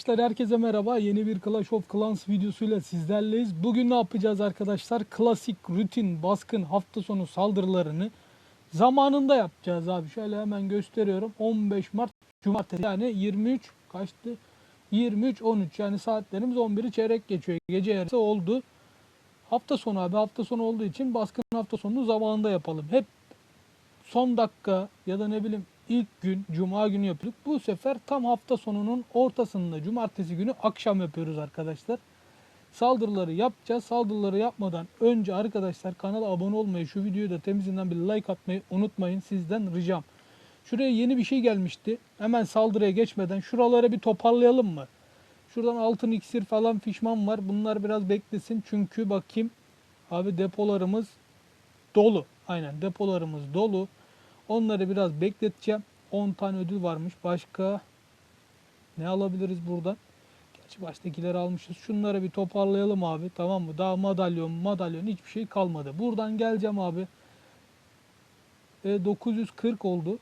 Arkadaşlar herkese merhaba. Yeni bir Clash of Clans videosuyla sizlerleyiz. Bugün ne yapacağız arkadaşlar? Klasik rutin baskın hafta sonu saldırılarını zamanında yapacağız abi. Şöyle hemen gösteriyorum. 15 Mart Cumartesi yani 23 kaçtı? 23 13 yani saatlerimiz 11'i çeyrek geçiyor. Gece yarısı oldu. Hafta sonu abi hafta sonu olduğu için baskın hafta sonunu zamanında yapalım. Hep son dakika ya da ne bileyim ilk gün cuma günü yapıyorduk. Bu sefer tam hafta sonunun ortasında cumartesi günü akşam yapıyoruz arkadaşlar. Saldırıları yapacağız. Saldırıları yapmadan önce arkadaşlar kanala abone olmayı, şu videoyu da temizinden bir like atmayı unutmayın. Sizden ricam. Şuraya yeni bir şey gelmişti. Hemen saldırıya geçmeden şuraları bir toparlayalım mı? Şuradan altın iksir falan fişman var. Bunlar biraz beklesin. Çünkü bakayım abi depolarımız dolu. Aynen depolarımız dolu. Onları biraz bekleteceğim. 10 tane ödül varmış. Başka ne alabiliriz buradan? Gerçi baştakileri almışız. Şunları bir toparlayalım abi. Tamam mı? Daha madalyon, madalyon hiçbir şey kalmadı. Buradan geleceğim abi. E, 940 oldu.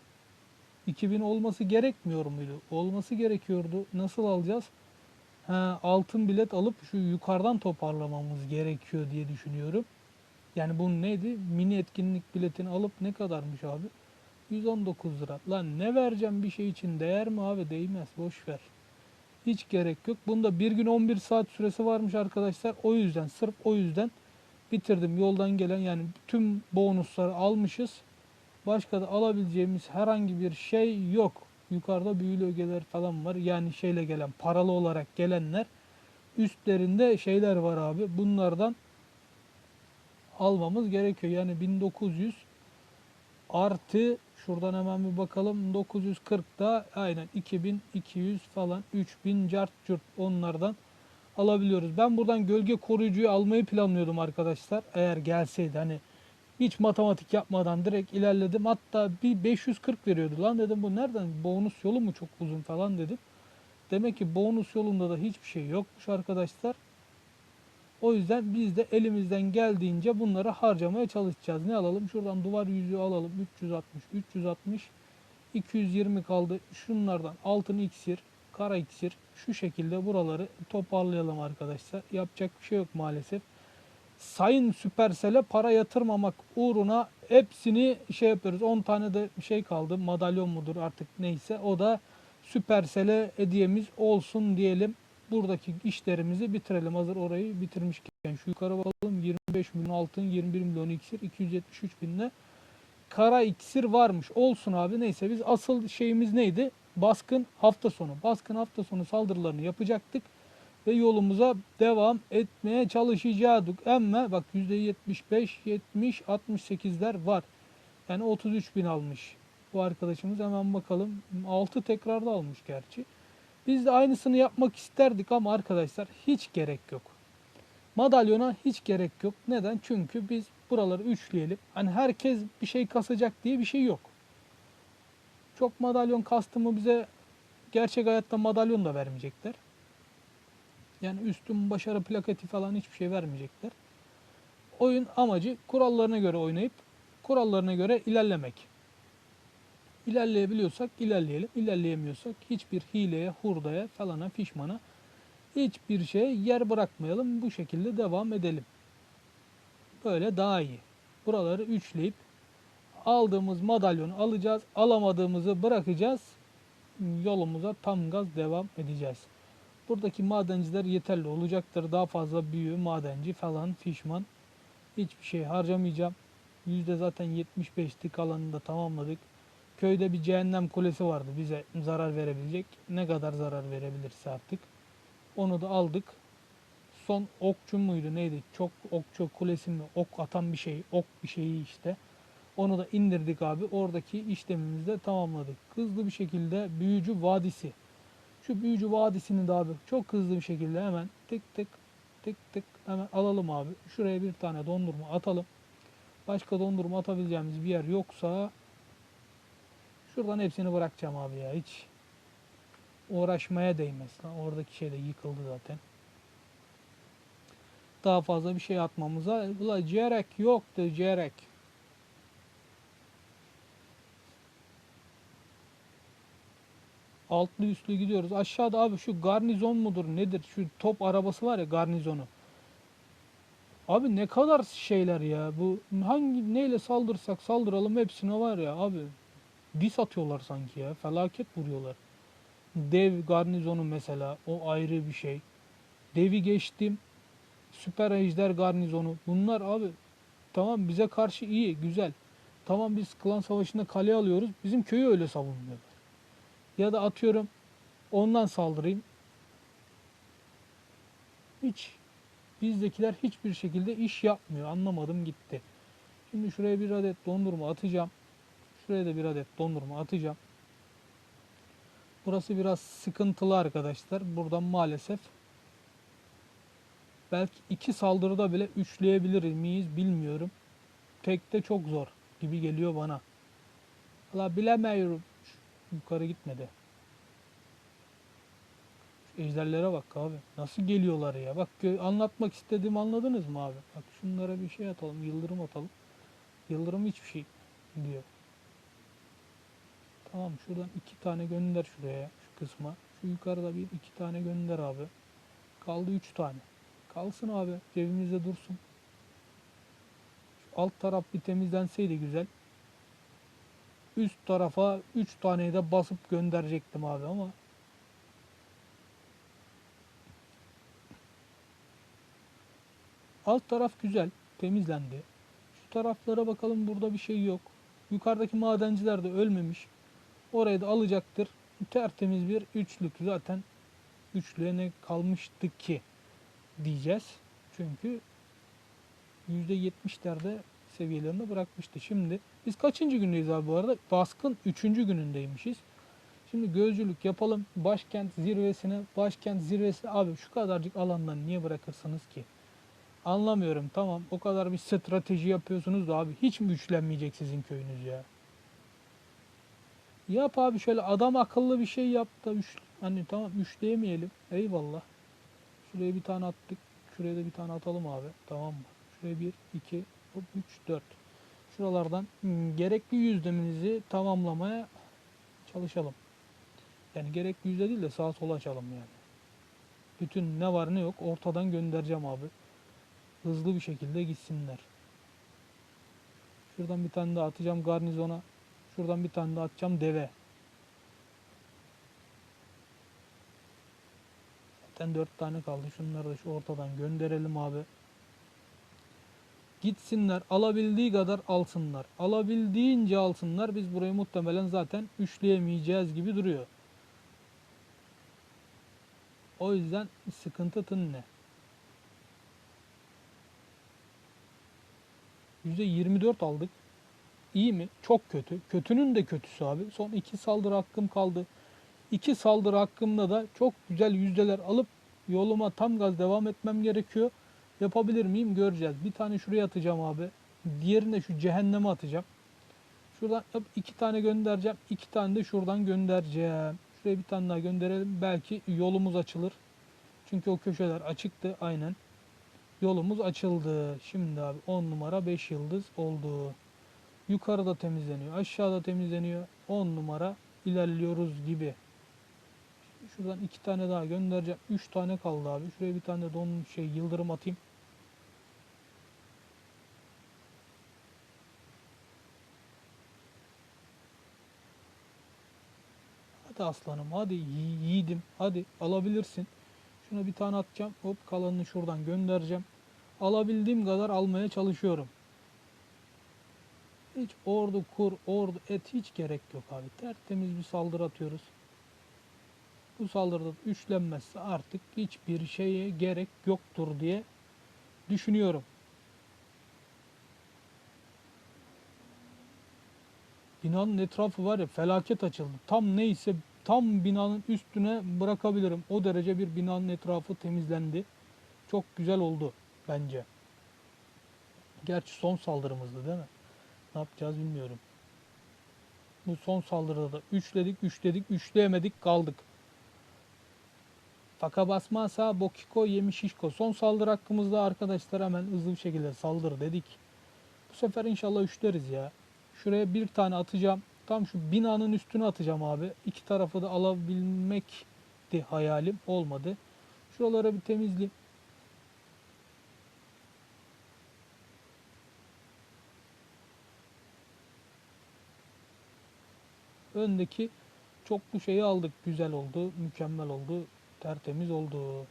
2000 olması gerekmiyor muydu? Olması gerekiyordu. Nasıl alacağız? Ha, altın bilet alıp şu yukarıdan toparlamamız gerekiyor diye düşünüyorum. Yani bu neydi? Mini etkinlik biletini alıp ne kadarmış abi? 119 lira. Lan ne vereceğim bir şey için değer mi abi? Değmez. Boş ver. Hiç gerek yok. Bunda bir gün 11 saat süresi varmış arkadaşlar. O yüzden sırf o yüzden bitirdim. Yoldan gelen yani tüm bonusları almışız. Başka da alabileceğimiz herhangi bir şey yok. Yukarıda büyülü ögeler falan var. Yani şeyle gelen paralı olarak gelenler üstlerinde şeyler var abi. Bunlardan almamız gerekiyor. Yani 1900 artı şuradan hemen bir bakalım 940 da aynen 2200 falan 3000 cart curt onlardan alabiliyoruz. Ben buradan gölge koruyucuyu almayı planlıyordum arkadaşlar. Eğer gelseydi hani hiç matematik yapmadan direkt ilerledim. Hatta bir 540 veriyordu lan dedim bu nereden bonus yolu mu çok uzun falan dedim. Demek ki bonus yolunda da hiçbir şey yokmuş arkadaşlar. O yüzden biz de elimizden geldiğince bunları harcamaya çalışacağız. Ne alalım? Şuradan duvar yüzüğü alalım. 360, 360, 220 kaldı. Şunlardan altın iksir, kara iksir şu şekilde buraları toparlayalım arkadaşlar. Yapacak bir şey yok maalesef. Sayın Süpersel'e para yatırmamak uğruna hepsini şey yapıyoruz. 10 tane de şey kaldı. Madalyon mudur artık neyse. O da Süpersel'e hediyemiz olsun diyelim buradaki işlerimizi bitirelim. Hazır orayı bitirmişken şu yukarı bakalım 25 milyon altın 21 milyon iksir 273 binle kara iksir varmış. Olsun abi neyse biz asıl şeyimiz neydi? Baskın hafta sonu. Baskın hafta sonu saldırılarını yapacaktık ve yolumuza devam etmeye çalışacaktık. Ama bak %75, 70, 68'ler var. Yani 33 bin almış bu arkadaşımız. Hemen bakalım. 6 tekrarda almış gerçi. Biz de aynısını yapmak isterdik ama arkadaşlar hiç gerek yok. Madalyona hiç gerek yok. Neden? Çünkü biz buraları üçleyelim. Hani herkes bir şey kasacak diye bir şey yok. Çok madalyon kastımı bize gerçek hayatta madalyon da vermeyecekler. Yani üstün başarı plaketi falan hiçbir şey vermeyecekler. Oyun amacı kurallarına göre oynayıp kurallarına göre ilerlemek. İlerleyebiliyorsak ilerleyelim. İlerleyemiyorsak hiçbir hileye, hurdaya, falana, fişmana hiçbir şeye yer bırakmayalım. Bu şekilde devam edelim. Böyle daha iyi. Buraları üçleyip aldığımız madalyonu alacağız. Alamadığımızı bırakacağız. Yolumuza tam gaz devam edeceğiz. Buradaki madenciler yeterli olacaktır. Daha fazla büyü, madenci falan, fişman hiçbir şey harcamayacağım. Yüzde zaten 75'ti kalanını da tamamladık. Köyde bir cehennem kulesi vardı bize zarar verebilecek. Ne kadar zarar verebilirse artık. Onu da aldık. Son okçu muydu neydi? Çok okçu kulesi mi? Ok atan bir şey. Ok bir şeyi işte. Onu da indirdik abi. Oradaki işlemimizi de tamamladık. Hızlı bir şekilde Büyücü Vadisi. Şu Büyücü Vadisi'ni de abi çok hızlı bir şekilde hemen tık tık tık tık hemen alalım abi. Şuraya bir tane dondurma atalım. Başka dondurma atabileceğimiz bir yer yoksa Şuradan hepsini bırakacağım abi ya. Hiç uğraşmaya değmez. Lan oradaki şey de yıkıldı zaten. Daha fazla bir şey atmamıza ula gerek yoktu gerek. Altlı üstlü gidiyoruz. Aşağıda abi şu garnizon mudur nedir? Şu top arabası var ya garnizonu. Abi ne kadar şeyler ya. Bu hangi neyle saldırsak saldıralım hepsine var ya abi. Dis atıyorlar sanki ya. Felaket vuruyorlar. Dev garnizonu mesela o ayrı bir şey. Devi geçtim. Süper ejder garnizonu. Bunlar abi tamam bize karşı iyi, güzel. Tamam biz klan savaşında kale alıyoruz. Bizim köyü öyle savunmuyorlar. Ya da atıyorum ondan saldırayım. Hiç bizdekiler hiçbir şekilde iş yapmıyor. Anlamadım gitti. Şimdi şuraya bir adet dondurma atacağım. Şuraya da bir adet dondurma atacağım. Burası biraz sıkıntılı arkadaşlar. Buradan maalesef belki iki saldırıda bile üçleyebilir miyiz bilmiyorum. Tekte çok zor gibi geliyor bana. Valla bilemiyorum. Şu Yukarı gitmedi. Şu ejderlere bak abi. Nasıl geliyorlar ya. Bak anlatmak istediğimi anladınız mı abi? Bak şunlara bir şey atalım. Yıldırım atalım. Yıldırım hiçbir şey diyor. Tamam şuradan iki tane gönder şuraya. Şu kısma. Şu yukarıda bir iki tane gönder abi. Kaldı üç tane. Kalsın abi. Cebimizde dursun. Şu alt taraf bir temizlenseydi güzel. Üst tarafa 3 taneyi de basıp gönderecektim abi ama alt taraf güzel, temizlendi. Şu taraflara bakalım burada bir şey yok. Yukarıdaki madenciler de ölmemiş. Orayı da alacaktır. Tertemiz bir üçlük. Zaten üçlüye ne kalmıştı ki diyeceğiz. Çünkü %70'lerde seviyelerinde bırakmıştı. Şimdi biz kaçıncı gündeyiz abi bu arada? Baskın 3. günündeymişiz. Şimdi gözcülük yapalım. Başkent zirvesine, başkent zirvesi abi şu kadarcık alandan niye bırakırsınız ki? Anlamıyorum tamam o kadar bir strateji yapıyorsunuz da abi hiç mi güçlenmeyecek sizin köyünüz ya? Yap abi şöyle adam akıllı bir şey yap da üç, hani tamam üçleyemeyelim. Eyvallah. Şuraya bir tane attık. Şuraya da bir tane atalım abi. Tamam mı? Şuraya bir, iki, hop, üç, dört. Şuralardan hmm, gerekli yüzdeminizi tamamlamaya çalışalım. Yani gerekli yüzde değil de sağa sola açalım yani. Bütün ne var ne yok ortadan göndereceğim abi. Hızlı bir şekilde gitsinler. Şuradan bir tane daha atacağım garnizona. Şuradan bir tane daha atacağım deve. Zaten dört tane kaldı. Şunları da şu ortadan gönderelim abi. Gitsinler. Alabildiği kadar alsınlar. Alabildiğince alsınlar. Biz burayı muhtemelen zaten üçleyemeyeceğiz gibi duruyor. O yüzden sıkıntı tın ne? %24 aldık. İyi mi? Çok kötü. Kötünün de kötüsü abi. Son iki saldırı hakkım kaldı. İki saldırı hakkımda da çok güzel yüzdeler alıp yoluma tam gaz devam etmem gerekiyor. Yapabilir miyim göreceğiz. Bir tane şuraya atacağım abi. Diğerini de şu cehenneme atacağım. Şuradan iki tane göndereceğim. iki tane de şuradan göndereceğim. Şuraya bir tane daha gönderelim. Belki yolumuz açılır. Çünkü o köşeler açıktı aynen. Yolumuz açıldı. Şimdi abi 10 numara 5 yıldız oldu. Yukarıda temizleniyor. Aşağıda temizleniyor. 10 numara ilerliyoruz gibi. Şuradan iki tane daha göndereceğim. Üç tane kaldı abi. Şuraya bir tane don şey yıldırım atayım. Hadi aslanım hadi yi- yiğidim hadi alabilirsin. Şuna bir tane atacağım. Hop kalanını şuradan göndereceğim. Alabildiğim kadar almaya çalışıyorum. Hiç ordu kur, ordu et hiç gerek yok abi. Tertemiz bir saldırı atıyoruz. Bu saldırıda da üçlenmezse artık hiçbir şeye gerek yoktur diye düşünüyorum. Binanın etrafı var ya felaket açıldı. Tam neyse tam binanın üstüne bırakabilirim. O derece bir binanın etrafı temizlendi. Çok güzel oldu bence. Gerçi son saldırımızdı değil mi? Ne yapacağız bilmiyorum. Bu son saldırıda da üçledik, üçledik, üçleyemedik kaldık. Faka basmazsa Bokiko yemiş işko. Son saldırı hakkımızda arkadaşlar hemen hızlı bir şekilde saldır dedik. Bu sefer inşallah üçleriz ya. Şuraya bir tane atacağım. Tam şu binanın üstüne atacağım abi. İki tarafı da alabilmekti hayalim. Olmadı. Şuralara bir temizleyeyim. Öndeki çoklu şeyi aldık. Güzel oldu. Mükemmel oldu. Tertemiz oldu.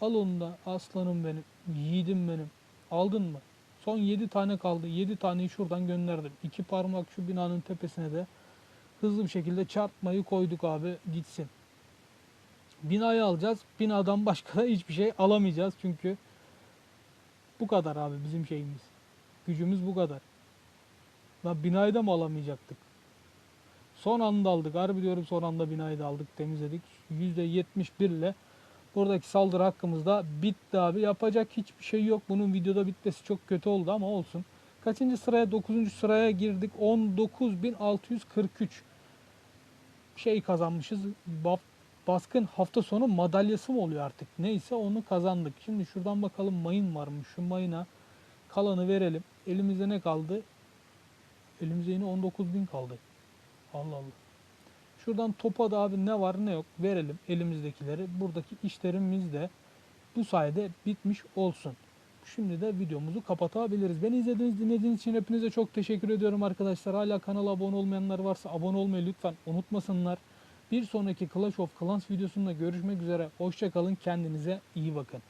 Al onu da aslanım benim. Yiğidim benim. Aldın mı? Son 7 tane kaldı. 7 taneyi şuradan gönderdim. İki parmak şu binanın tepesine de hızlı bir şekilde çarpmayı koyduk abi gitsin. Binayı alacağız. Binadan başka da hiçbir şey alamayacağız çünkü bu kadar abi bizim şeyimiz. Gücümüz bu kadar. Lan binayı da mı alamayacaktık? Son anda aldık. Harbi diyorum son anda binayı da aldık. Temizledik. %71 ile buradaki saldırı hakkımız da bitti abi. Yapacak hiçbir şey yok. Bunun videoda bitmesi çok kötü oldu ama olsun. Kaçıncı sıraya? 9. sıraya girdik. 19.643 şey kazanmışız. Ba- Baskın hafta sonu madalyası mı oluyor artık? Neyse onu kazandık. Şimdi şuradan bakalım mayın var mı? Şu mayına kalanı verelim. Elimizde ne kaldı? Elimizde yine 19.000 kaldı. Allah Allah. Şuradan topa da abi ne var ne yok verelim elimizdekileri. Buradaki işlerimiz de bu sayede bitmiş olsun. Şimdi de videomuzu kapatabiliriz. Beni izlediğiniz, dinlediğiniz için hepinize çok teşekkür ediyorum arkadaşlar. Hala kanala abone olmayanlar varsa abone olmayı lütfen unutmasınlar. Bir sonraki Clash of Clans videosunda görüşmek üzere. Hoşçakalın. Kendinize iyi bakın.